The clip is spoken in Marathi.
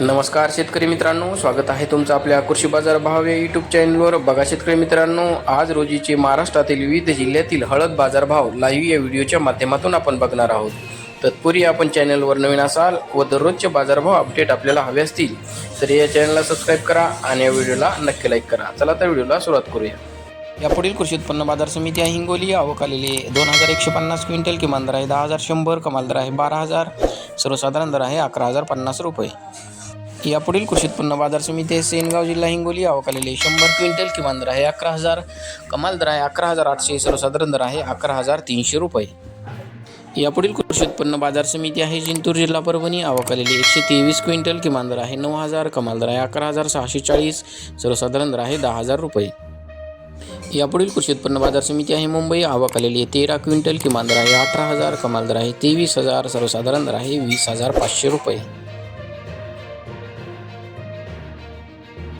नमस्कार शेतकरी मित्रांनो स्वागत आहे तुमचं आपल्या कृषी बाजार भाव या यूट्यूब चॅनलवर बघा शेतकरी मित्रांनो आज रोजीचे महाराष्ट्रातील विविध जिल्ह्यातील हळद बाजारभाव लाईव्ह या व्हिडिओच्या माध्यमातून आपण बघणार आहोत. तत्पूर्वी आपण चॅनलवर नवीन असाल व दररोजचे बाजारभाव अपडेट आपल्याला हवे असतील तर या चॅनलला सबस्क्राईब करा आणि या व्हिडिओला नक्की लाईक करा. चला तर व्हिडिओला सुरुवात करूया. यापुढील कृषी उत्पन्न बाजार समिती आहे हिंगोली. आवक आलेली आहे दोन हजार एकशे पन्नास क्विंटल किमान दर आहे दहा हजार शंभर कमाल दर आहे बारा हजार सर्वसाधारण दर आहे अकरा हजार पन्नास रुपये. यापुढील कृषी उत्पन्न बाज़ार समिती सेनगाव जिल्हा हिंगोली आवक आलेली आहे शंभर क्विंटल किमान दर आहे अकरा हज़ार. कमाल दर आहे अकरा हज़ार आठशे सर्वसाधारण दर आहे अकरा हज़ार तीनशे रुपये. यापुढील कृषी उत्पन्न बाज़ार समिती आहे जिंतूर जिल्हा परभणी आवक एकशे तेवीस क्विंटल किमान दर आहे नऊ हज़ार. कमाल दर आहे अकरा हज़ार सहाशे चाळीस, सर्वसाधारण दर आहे दहा हज़ार रुपये. यापुढील कृषी उत्पन्न बाज़ार समिती आहे मुंबई आवक आलेली तेरा क्विंटल किमान दर आहे अठरा हज़ार. कमाल दर आहे तेवीस हज़ार, सर्वसाधारण दर आहे वीस हज़ार पाचशे रुपये.